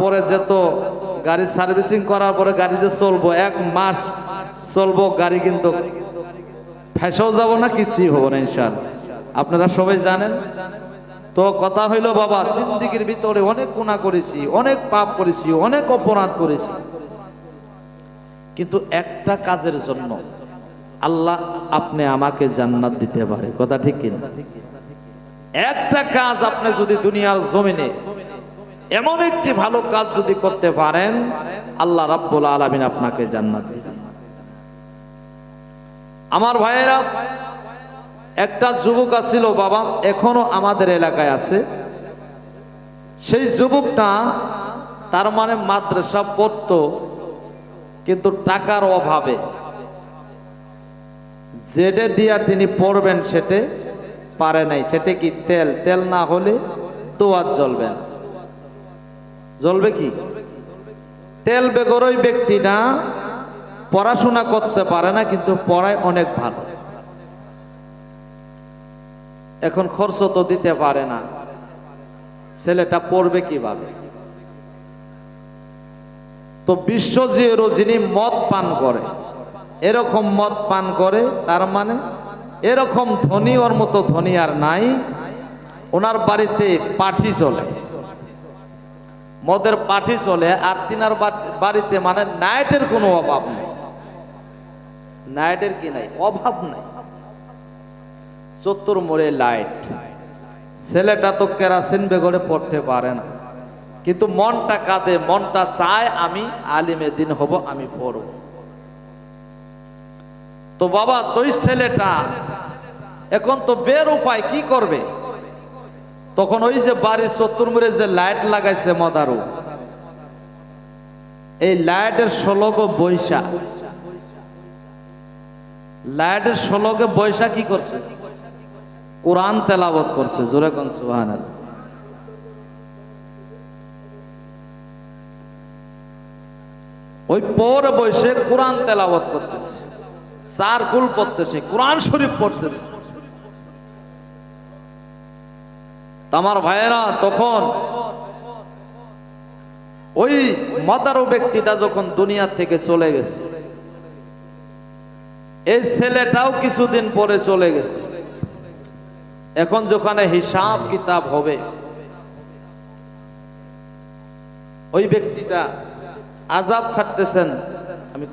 পরে যেত গাড়ি সার্ভিসিং করার পরে গাড়ি যে চলবো, এক মাস চলবো, গাড়ি কিন্তু ফেসেও যাব না কিছুই হব না ইনশাল আপনারা সবাই জানেন? তো কথা হইল, বাবা, জিন্দিগির ভিতরে অনেক গুণা করেছি, অনেক পাপ করেছি, অনেক অপরাধ করেছি। কিন্তু একটা কাজের জন্য আল্লাহ আপনি আমাকে জান্নাত দিতে পারে, কথা ঠিক কিনা? একটা কাজ আপনি যদি দুনিয়ার জমিনে এমন একটি ভালো কাজ যদি করতে পারেন, আল্লাহ রাব্বুল আলামিন আপনাকে জান্নাত দিবেন। আমার ভাইয়েরা, একটা যুবক আছিল বাবা, এখনও আমাদের এলাকায় আছে। সেই যুবকটা তার মানে মাদ্রাসা পড়তো, কিন্তু টাকার অভাবে। যেটা দিয়া তিনি পড়বেন, সেটে পারে নাই, সেটা কি তেল? তেল না হলে দোয়ার জ্বলবে না। জ্বলবে কি? তেল বেগর ওই ব্যক্তিটা পড়াশোনা করতে পারে না, কিন্তু পড়ায় অনেক ভালো। এখন খরচ তো দিতে পারে না। ছেলেটা পড়বে কীভাবে? তো বিশ্বজিরও যিনি মদ পান করে, এরকম মদ পান করে, তার মানে এরকম ধনী ওর মতো ধনী আর নাই, ওনার বাড়িতে পাঠি চলে। মদের পাঠি চলে আর তিনার বাড়িতে মানে নাইটের কোনো অভাব নেই। নাইটের কি নাই? অভাব নাই। চত্বর মোড়ে লাইট। ছেলেটা তো কেরাসিন বেগরে পড়তে পারে না। কিন্তু মনটা কাঁদে, মনটা চায় আমি আলিমে দিন হব, আমি পড়ব। তো বাবা, তুই ছেলেটা, এখন তো বের উপায় কি করবে? তখন ওই যে বাড়ির চত্বর মোড়ে যে লাইট লাগাইছে মদারু, এই লাইটের ষোলক বৈশা লাইটের ষোলকে বৈশা কি করছে? কোরআন তেলাবত করছে, জোরে কোন সুবহানাল্লাহ। ওই পর বৈশে কোরআন তেলাবত করতেছে, চার কুল পড়তেছে, কোরআন শরীফ পড়তেছে তা আমার ভাইয়েরা, তখন ওই মদারু ব্যক্তিটা যখন দুনিয়া থেকে চলে গেছে, এই ছেলেটাও কিছুদিন পরে চলে গেছে। এখন যেখানে হিসাব কিতাব হবে, ওই ব্যক্তিটা আজাব খাটতেছেন। আমি